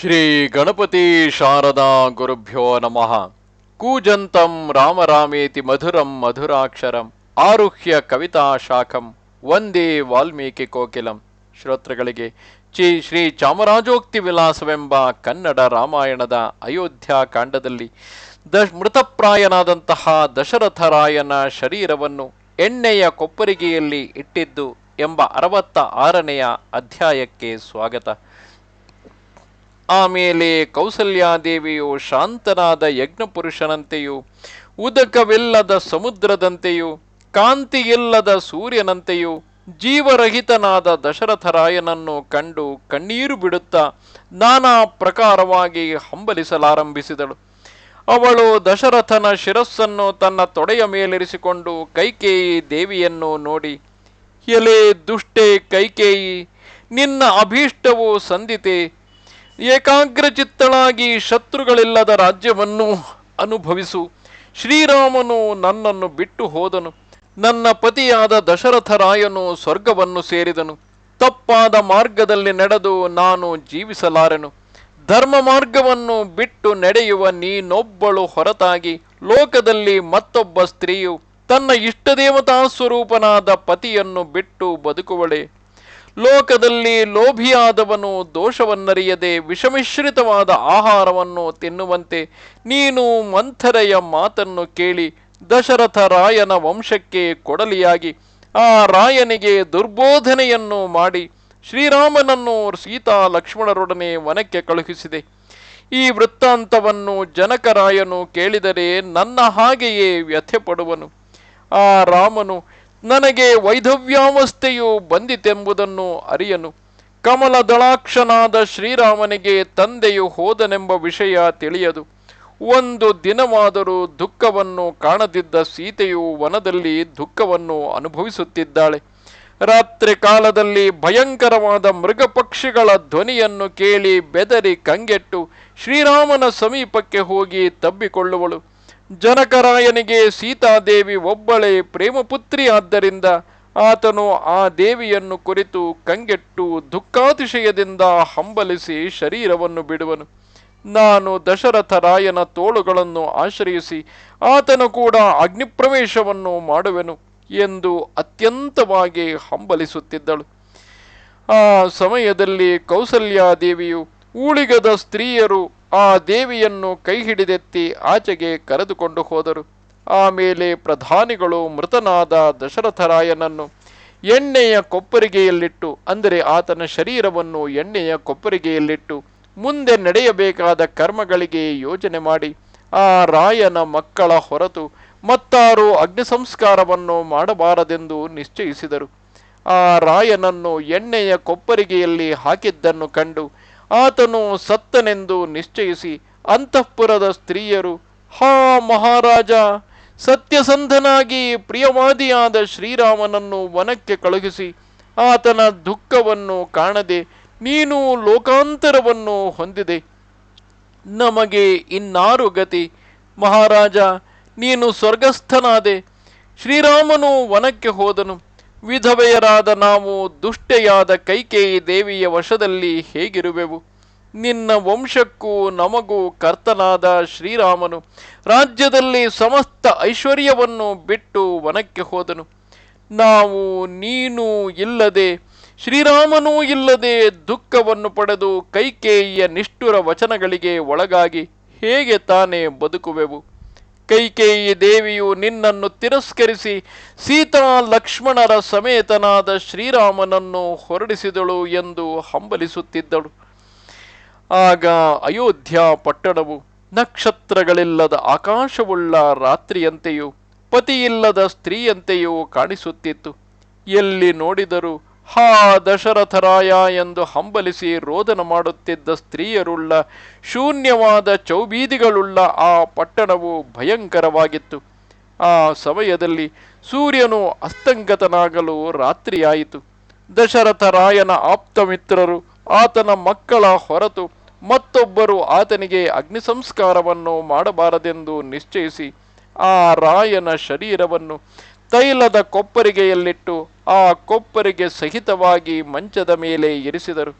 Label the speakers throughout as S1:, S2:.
S1: ಶ್ರೀ ಗಣಪತಿ ಶಾರದಾ ಗುರುಭ್ಯೋ ನಮಃ. ಕೂಜಂತಂ ರಾಮರಾಮೇತಿ ಮಧುರಂ ಮಧುರಾಕ್ಷರಂ ಆರುಹ್ಯ ಕವಿತಾ ಶಾಖಂ ವಂದೇ ವಾಲ್ಮೀಕಿ ಕೋಕಿಲಂ. ಶ್ರೋತೃಗಳಿಗೆ ಚಿ ಶ್ರೀ ಚಾಮರಾಜೋಕ್ತಿ ವಿಲಾಸವೆಂಬ ಕನ್ನಡ ರಾಮಾಯಣದ ಅಯೋಧ್ಯ ಕಾಂಡದಲ್ಲಿ ದಶ್ ಮೃತಪ್ರಾಯನಾದಂತಹ ದಶರಥರಾಯನ ಶರೀರವನ್ನು ಎಣ್ಣೆಯ ಕೊಪ್ಪರಿಗೆಯಲ್ಲಿ ಇಟ್ಟಿದ್ದು ಎಂಬ ಅರವತ್ತ ಆರನೆಯ ಅಧ್ಯಾಯಕ್ಕೆ ಸ್ವಾಗತ. ಆಮೇಲೆ ಕೌಸಲ್ಯಾದೇವಿಯು ಶಾಂತನಾದ ಯಜ್ಞಪುರುಷನಂತೆಯೂ, ಉದಕವಿಲ್ಲದ ಸಮುದ್ರದಂತೆಯೂ, ಕಾಂತಿಯಿಲ್ಲದ ಸೂರ್ಯನಂತೆಯೂ, ಜೀವರಹಿತನಾದ ದಶರಥರಾಯನನ್ನು ಕಂಡು ಕಣ್ಣೀರು ಬಿಡುತ್ತಾ ನಾನಾ ಪ್ರಕಾರವಾಗಿ ಹಂಬಲಿಸಲಾರಂಭಿಸಿದಳು. ಅವಳು ದಶರಥನ ಶಿರಸ್ಸನ್ನು ತನ್ನ ತೊಡೆಯ ಮೇಲಿರಿಸಿಕೊಂಡು ಕೈಕೇಯಿ ದೇವಿಯನ್ನು ನೋಡಿ, ಎಲೆ ದುಷ್ಟೆ ಕೈಕೇಯಿ, ನಿನ್ನ ಅಭೀಷ್ಟವು ಸಂದಿತೆ ಏಕಾಗ್ರಚಿತ್ತಳಾಗಿ ಶತ್ರುಗಳಿಲ್ಲದ ರಾಜ್ಯವನ್ನು ಅನುಭವಿಸು. ಶ್ರೀರಾಮನು ನನ್ನನ್ನು ಬಿಟ್ಟು ಹೋದನು. ನನ್ನ ಪತಿಯಾದ ದಶರಥರಾಯನು ಸ್ವರ್ಗವನ್ನು ಸೇರಿದನು. ತಪ್ಪಾದ ಮಾರ್ಗದಲ್ಲಿ ನಡೆದು ನಾನು ಜೀವಿಸಲಾರೆನು. ಧರ್ಮ ಮಾರ್ಗವನ್ನು ಬಿಟ್ಟು ನಡೆಯುವ ನೀನೊಬ್ಬಳು ಹೊರತಾಗಿ, ಲೋಕದಲ್ಲಿ ಮತ್ತೊಬ್ಬ ಸ್ತ್ರೀಯು ತನ್ನ ಇಷ್ಟದೇವತಾ ಸ್ವರೂಪನಾದ ಪತಿಯನ್ನು ಬಿಟ್ಟು ಬದುಕುವಳೆ. ಲೋಕದಲ್ಲಿ ಲೋಭಿಯಾದವನು ದೋಷವನ್ನರಿಯದೆ ವಿಷಮಿಶ್ರಿತವಾದ ಆಹಾರವನ್ನು ತಿನ್ನುವಂತೆ ನೀನು ಮಂಥರೆಯ ಮಾತನ್ನು ಕೇಳಿ ದಶರಥ ರಾಯನ ವಂಶಕ್ಕೆ ಕೊಡಲಿಯಾಗಿ, ಆ ರಾಯನಿಗೆ ದುರ್ಬೋಧನೆಯನ್ನು ಮಾಡಿ ಶ್ರೀರಾಮನನ್ನು ಸೀತಾ ಲಕ್ಷ್ಮಣರೊಡನೆ ವನಕ್ಕೆ ಕಳುಹಿಸಿದೆ. ಈ ವೃತ್ತಾಂತವನ್ನು ಜನಕರಾಯನು ಕೇಳಿದರೆ ನನ್ನ ಹಾಗೆಯೇ ವ್ಯಥೆಪಡುವನು. ಆ ರಾಮನು ನನಗೆ ವೈಧವ್ಯಾವಸ್ಥೆಯು ಬಂದಿತೆಂಬುದನ್ನು ಅರಿಯನು. ಕಮಲದಳಾಕ್ಷನಾದ ಶ್ರೀರಾಮನಿಗೆ ತಂದೆಯು ಹೋದನೆಂಬ ವಿಷಯ ತಿಳಿಯದು. ಒಂದು ದಿನವಾದರೂ ದುಃಖವನ್ನು ಕಾಣದಿದ್ದ ಸೀತೆಯು ವನದಲ್ಲಿ ದುಃಖವನ್ನು ಅನುಭವಿಸುತ್ತಿದ್ದಾಳೆ. ರಾತ್ರಿ ಕಾಲದಲ್ಲಿ ಭಯಂಕರವಾದ ಮೃಗ ಪಕ್ಷಿಗಳ ಧ್ವನಿಯನ್ನು ಕೇಳಿ ಬೆದರಿ ಕಂಗೆಟ್ಟು ಶ್ರೀರಾಮನ ಸಮೀಪಕ್ಕೆ ಹೋಗಿ ತಬ್ಬಿಕೊಳ್ಳುವಳು. ಜನಕರಾಯನಿಗೆ ಸೀತಾದೇವಿ ಒಬ್ಬಳೇ ಪ್ರೇಮಪುತ್ರಿ ಆದ್ದರಿಂದ ಆತನು ಆ ದೇವಿಯನ್ನು ಕುರಿತು ಕಂಗೆಟ್ಟು ದುಃಖಾತಿಶಯದಿಂದ ಹಂಬಲಿಸಿ ಶರೀರವನ್ನು ಬಿಡುವನು. ನಾನು ದಶರಥ ರಾಯನ ತೋಳುಗಳನ್ನು ಆಶ್ರಯಿಸಿ ಆತನು ಕೂಡ ಅಗ್ನಿಪ್ರವೇಶವನ್ನು ಮಾಡುವೆನು ಎಂದು ಅತ್ಯಂತವಾಗಿ ಹಂಬಲಿಸುತ್ತಿದ್ದಳು. ಆ ಸಮಯದಲ್ಲಿ ಕೌಸಲ್ಯಾದೇವಿಯು ಊಳಿಗದ ಸ್ತ್ರೀಯರು ಆ ದೇವಿಯನ್ನು ಕೈ ಹಿಡಿದೆತ್ತಿ ಆಚೆಗೆ ಕರೆದುಕೊಂಡು ಹೋದರು. ಆಮೇಲೆ ಪ್ರಧಾನಿಗಳು ಮೃತನಾದ ದಶರಥರಾಯನನ್ನು ಎಣ್ಣೆಯ ಕೊಪ್ಪರಿಗೆಯಲ್ಲಿಟ್ಟು, ಅಂದರೆ ಆತನ ಶರೀರವನ್ನು ಎಣ್ಣೆಯ ಕೊಪ್ಪರಿಗೆಯಲ್ಲಿಟ್ಟು, ಮುಂದೆ ನಡೆಯಬೇಕಾದ ಕರ್ಮಗಳಿಗೆ ಯೋಜನೆ ಮಾಡಿ, ಆ ರಾಯನ ಮಕ್ಕಳ ಹೊರತು ಮತ್ತಾರು ಅಗ್ನಿ ಸಂಸ್ಕಾರವನ್ನು ಮಾಡಬಾರದೆಂದು ನಿಶ್ಚಯಿಸಿದರು. ಆ ರಾಯನನ್ನು ಎಣ್ಣೆಯ ಕೊಪ್ಪರಿಗೆಯಲ್ಲಿ ಹಾಕಿದ್ದನ್ನು ಕಂಡು ಆತನು ಸತ್ತನೆಂದು ನಿಶ್ಚಯಿಸಿ ಅಂತಃಪುರದ ಸ್ತ್ರೀಯರು, ಹಾ ಮಹಾರಾಜ, ಸತ್ಯಸಂಧನಾಗಿ ಪ್ರಿಯವಾದಿಯಾದ ಶ್ರೀರಾಮನನ್ನು ವನಕ್ಕೆ ಕಳುಹಿಸಿ, ಆತನ ದುಃಖವನ್ನು ಕಾಣದೆ ನೀನು ಲೋಕಾಂತರವನ್ನು ಹೊಂದಿದೆ. ನಮಗೆ ಇನ್ನಾರು ಗತಿ. ಮಹಾರಾಜ, ನೀನು ಸ್ವರ್ಗಸ್ಥನಾದೆ. ಶ್ರೀರಾಮನು ವನಕ್ಕೆ ಹೋದನು. ವಿಧವೆಯರಾದ ನಾವು ದುಷ್ಟೆಯಾದ ಕೈಕೇಯಿ ದೇವಿಯ ವಶದಲ್ಲಿ ಹೇಗಿರುವೆವು? ನಿನ್ನ ವಂಶಕ್ಕೂ ನಮಗೂ ಕರ್ತನಾದ ಶ್ರೀರಾಮನು ರಾಜ್ಯದಲ್ಲಿ ಸಮಸ್ತ ಐಶ್ವರ್ಯವನ್ನು ಬಿಟ್ಟು ವನಕ್ಕೆ ಹೋದನು. ನಾವು ನೀನು ಇಲ್ಲದೆ, ಶ್ರೀರಾಮನೂ ಇಲ್ಲದೆ ದುಃಖವನ್ನು ಪಡೆದು ಕೈಕೇಯಿಯ ನಿಷ್ಠುರ ವಚನಗಳಿಗೆ ಒಳಗಾಗಿ ಹೇಗೆ ತಾನೇ ಬದುಕುವೆವು? ಕೈಕೇಯಿ ದೇವಿಯು ನಿನ್ನನ್ನು ತಿರಸ್ಕರಿಸಿ ಸೀತಾ ಲಕ್ಷ್ಮಣರ ಸಮೇತನಾದ ಶ್ರೀರಾಮನನ್ನು ಹೊರಡಿಸಿದಳು ಎಂದು ಹಂಬಲಿಸುತ್ತಿದ್ದಳು. ಆಗ ಅಯೋಧ್ಯ ಪಟ್ಟಣವು ನಕ್ಷತ್ರಗಳಿಲ್ಲದ ಆಕಾಶವುಳ್ಳ ರಾತ್ರಿಯಂತೆಯೂ ಪತಿಯಿಲ್ಲದ ಸ್ತ್ರೀಯಂತೆಯೂ ಕಾಣಿಸುತ್ತಿತ್ತು. ಎಲ್ಲಿ ನೋಡಿದರೂ ಹಾ ದಶರಥರಾಯ ಎಂದು ಹಂಬಲಿಸಿ ರೋದನ ಮಾಡುತ್ತಿದ್ದ ಸ್ತ್ರೀಯರುಳ್ಳ ಶೂನ್ಯವಾದ ಚೌಬೀದಿಗಳುಳ್ಳ ಆ ಪಟ್ಟಣವು ಭಯಂಕರವಾಗಿತ್ತು. ಆ ಸಮಯದಲ್ಲಿ ಸೂರ್ಯನು ಅಸ್ತಂಗತನಾಗಲು ರಾತ್ರಿಯಾಯಿತು. ದಶರಥರಾಯನ ಆಪ್ತಮಿತ್ರರು ಆತನ ಮಕ್ಕಳ ಹೊರತು ಮತ್ತೊಬ್ಬರು ಆತನಿಗೆ ಅಗ್ನಿ ಸಂಸ್ಕಾರವನ್ನು ಮಾಡಬಾರದೆಂದು ನಿಶ್ಚಯಿಸಿ ಆ ರಾಯನ ಶರೀರವನ್ನು ತೈಲದ ಕೊಪ್ಪರಿಗೆಯಲ್ಲಿಟ್ಟು ಆ ಕೊಪ್ಪರಿಗೆ ಸಹಿತವಾಗಿ ಮಂಚದ ಮೇಲೆ ಇರಿಸಿದರು.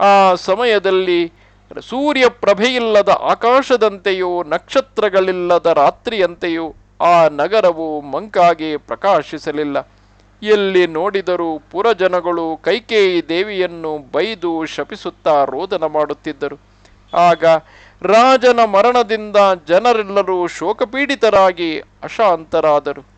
S1: ಆ ಸಮಯದಲ್ಲಿ ಸೂರ್ಯ ಪ್ರಭೆಯಿಲ್ಲದ ಆಕಾಶದಂತೆಯೂ ನಕ್ಷತ್ರಗಳಿಲ್ಲದ ರಾತ್ರಿಯಂತೆಯೂ ಆ ನಗರವು ಮಂಕಾಗಿ ಪ್ರಕಾಶಿಸಲಿಲ್ಲ. ಎಲ್ಲಿ ನೋಡಿದರೂ ಪುರಜನಗಳು ಕೈಕೇಯಿ ದೇವಿಯನ್ನು ಬೈದು ಶಪಿಸುತ್ತಾ ರೋದನ ಮಾಡುತ್ತಿದ್ದರು. ಆಗ ರಾಜನ ಮರಣದಿಂದ ಜನರೆಲ್ಲರೂ ಶೋಕಪೀಡಿತರಾಗಿ ಅಶಾಂತರಾದರು.